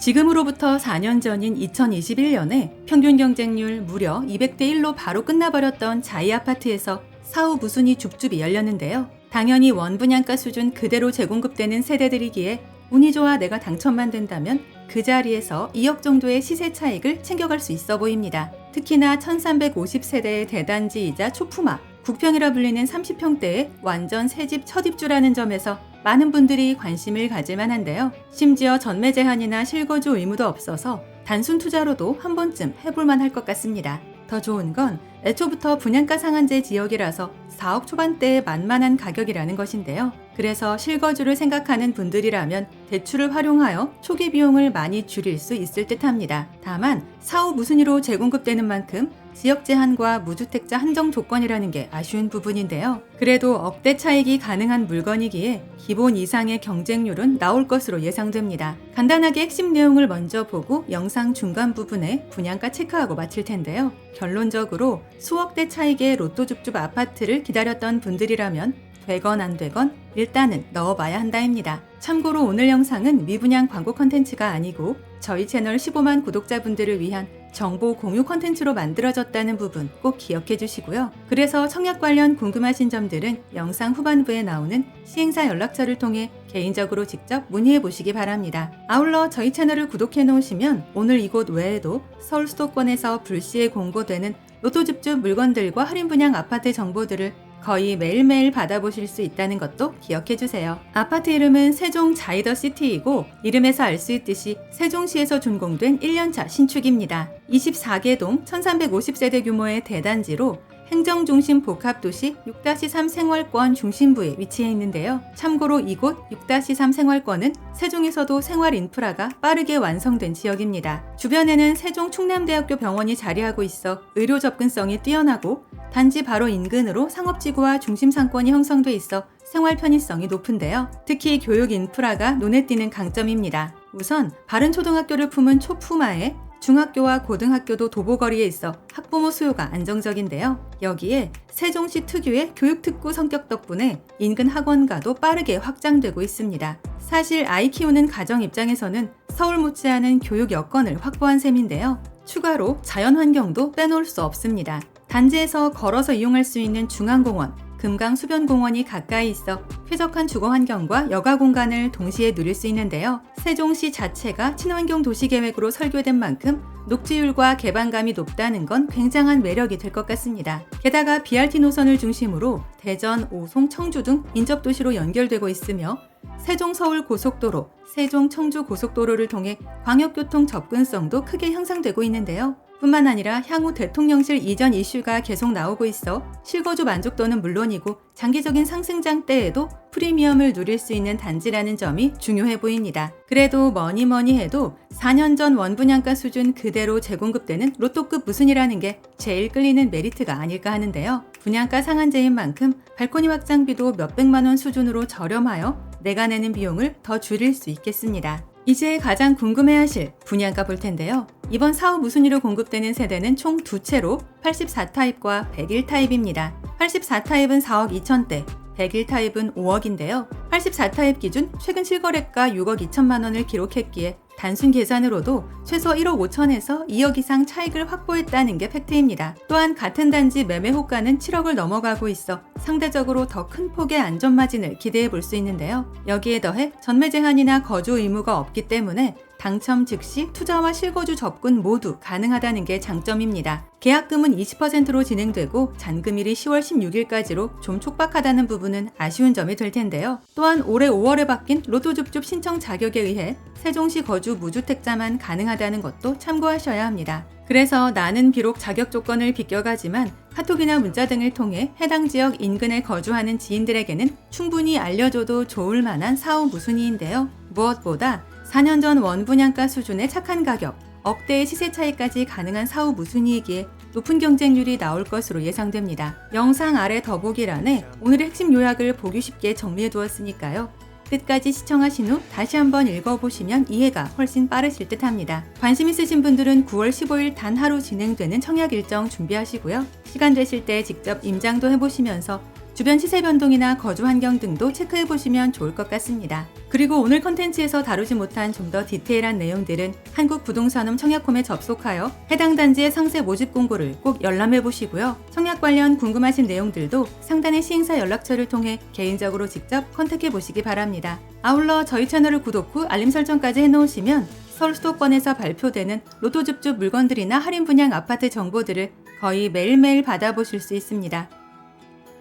지금으로부터 4년 전인 2021년에 평균 경쟁률 무려 200대 1로 바로 끝나버렸던 자이 아파트에서 사후 무순위 줍줍이 열렸는데요. 당연히 원 분양가 수준 그대로 재공급되는 세대들이기에 운이 좋아 내가 당첨만 된다면 그 자리에서 2억 정도의 시세 차익을 챙겨갈 수 있어 보입니다. 특히나 1350세대의 대단지이자 초품화, 국평이라 불리는 30평대의 완전 새집 첫 입주라는 점에서 많은 분들이 관심을 가질 만한데요. 심지어 전매 제한이나 실거주 의무도 없어서 단순 투자로도 한 번쯤 해볼 만할 것 같습니다. 더 좋은 건 애초부터 분양가 상한제 지역이라서 4억 초반대의 만만한 가격이라는 것인데요. 그래서 실거주를 생각하는 분들이라면 대출을 활용하여 초기 비용을 많이 줄일 수 있을 듯 합니다. 다만 사후 무순위로 재공급되는 만큼 지역 제한과 무주택자 한정 조건이라는 게 아쉬운 부분인데요. 그래도 억대 차익이 가능한 물건이기에 기본 이상의 경쟁률은 나올 것으로 예상됩니다. 간단하게 핵심 내용을 먼저 보고 영상 중간 부분에 분양가 체크하고 마칠 텐데요. 결론적으로 수억대 차익의 로또 줍줍 아파트를 기다렸던 분들이라면 되건 안 되건 일단은 넣어봐야 한다입니다. 참고로 오늘 영상은 미분양 광고 컨텐츠가 아니고 저희 채널 15만 구독자분들을 위한 정보 공유 컨텐츠로 만들어졌다는 부분 꼭 기억해 주시고요. 그래서 청약 관련 궁금하신 점들은 영상 후반부에 나오는 시행사 연락처를 통해 개인적으로 직접 문의해 보시기 바랍니다. 아울러 저희 채널을 구독해 놓으시면 오늘 이곳 외에도 서울 수도권에서 불시에 공고되는 로또 줍줍 물건들과 할인 분양 아파트 정보들을 거의 매일매일 받아보실 수 있다는 것도 기억해 주세요. 아파트 이름은 세종 자이더 시티이고 이름에서 알 수 있듯이 세종시에서 준공된 1년차 신축입니다. 24개 동 1350세대 규모의 대단지로 행정중심 복합도시 6-3 생활권 중심부에 위치해 있는데요. 참고로 이곳 6-3 생활권은 세종에서도 생활 인프라가 빠르게 완성된 지역입니다. 주변에는 세종 충남대학교 병원이 자리하고 있어 의료 접근성이 뛰어나고 단지 바로 인근으로 상업지구와 중심 상권이 형성돼 있어 생활 편의성이 높은데요. 특히 교육 인프라가 눈에 띄는 강점입니다. 우선 바른 초등학교를 품은 초품화에 중학교와 고등학교도 도보거리에 있어 학부모 수요가 안정적인데요. 여기에 세종시 특유의 교육특구 성격 덕분에 인근 학원가도 빠르게 확장되고 있습니다. 사실 아이 키우는 가정 입장에서는 서울 못지않은 교육 여건을 확보한 셈인데요. 추가로 자연 환경도 빼놓을 수 없습니다. 단지에서 걸어서 이용할 수 있는 중앙공원, 금강 수변공원이 가까이 있어 쾌적한 주거 환경과 여가 공간을 동시에 누릴 수 있는데요. 세종시 자체가 친환경 도시 계획으로 설계된 만큼 녹지율과 개방감이 높다는 건 굉장한 매력이 될 것 같습니다. 게다가 BRT 노선을 중심으로 대전, 오송, 청주 등 인접 도시로 연결되고 있으며 세종 서울 고속도로, 세종 청주 고속도로를 통해 광역교통 접근성도 크게 향상되고 있는데요. 뿐만 아니라 향후 대통령실 이전 이슈가 계속 나오고 있어 실거주 만족도는 물론이고 장기적인 상승장 때에도 프리미엄을 누릴 수 있는 단지라는 점이 중요해 보입니다. 그래도 뭐니 뭐니 해도 4년 전 원분양가 수준 그대로 재공급되는 로또급 무순이라는 게 제일 끌리는 메리트가 아닐까 하는데요. 분양가 상한제인 만큼 발코니 확장비도 몇백만 원 수준으로 저렴하여 내가 내는 비용을 더 줄일 수 있겠습니다. 이제 가장 궁금해하실 분양가 볼 텐데요. 이번 사후 무순위로 공급되는 세대는 총 두 채로 84타입과 101타입입니다. 84타입은 4억 2천대, 101타입은 5억인데요. 84타입 기준 최근 실거래가 6억 2천만 원을 기록했기에 단순 계산으로도 최소 1억 5천에서 2억 이상 차익을 확보했다는 게 팩트입니다. 또한 같은 단지 매매 호가는 7억을 넘어가고 있어 상대적으로 더 큰 폭의 안전 마진을 기대해 볼 수 있는데요. 여기에 더해 전매 제한이나 거주 의무가 없기 때문에 당첨 즉시 투자와 실거주 접근 모두 가능하다는 게 장점입니다. 계약금은 20%로 진행되고 잔금일이 10월 16일까지로 좀 촉박하다는 부분은 아쉬운 점이 될 텐데요. 또한 올해 5월에 바뀐 로또 줍줍 신청 자격에 의해 세종시 거주 무주택자만 가능하다는 것도 참고하셔야 합니다. 그래서 나는 비록 자격 조건을 비껴가지만 카톡이나 문자 등을 통해 해당 지역 인근에 거주하는 지인들에게는 충분히 알려줘도 좋을 만한 사후 무순위인데요. 무엇보다 4년 전 원분양가 수준의 착한 가격, 억대의 시세 차이까지 가능한 사후 무순이익에 높은 경쟁률이 나올 것으로 예상됩니다. 영상 아래 더보기란에 오늘의 핵심 요약을 보기 쉽게 정리해 두었으니까요. 끝까지 시청하신 후 다시 한번 읽어보시면 이해가 훨씬 빠르실 듯 합니다. 관심 있으신 분들은 9월 15일 단 하루 진행되는 청약 일정 준비하시고요. 시간 되실 때 직접 임장도 해보시면서 주변 시세 변동이나 거주 환경 등도 체크해 보시면 좋을 것 같습니다. 그리고 오늘 컨텐츠에서 다루지 못한 좀 더 디테일한 내용들은 한국부동산음 청약홈에 접속하여 해당 단지의 상세 모집 공고를 꼭 열람해 보시고요. 청약 관련 궁금하신 내용들도 상단의 시행사 연락처를 통해 개인적으로 직접 컨택해 보시기 바랍니다. 아울러 저희 채널을 구독 후 알림 설정까지 해놓으시면 서울 수도권에서 발표되는 로또 줍줍 물건들이나 할인 분양 아파트 정보들을 거의 매일매일 받아보실 수 있습니다.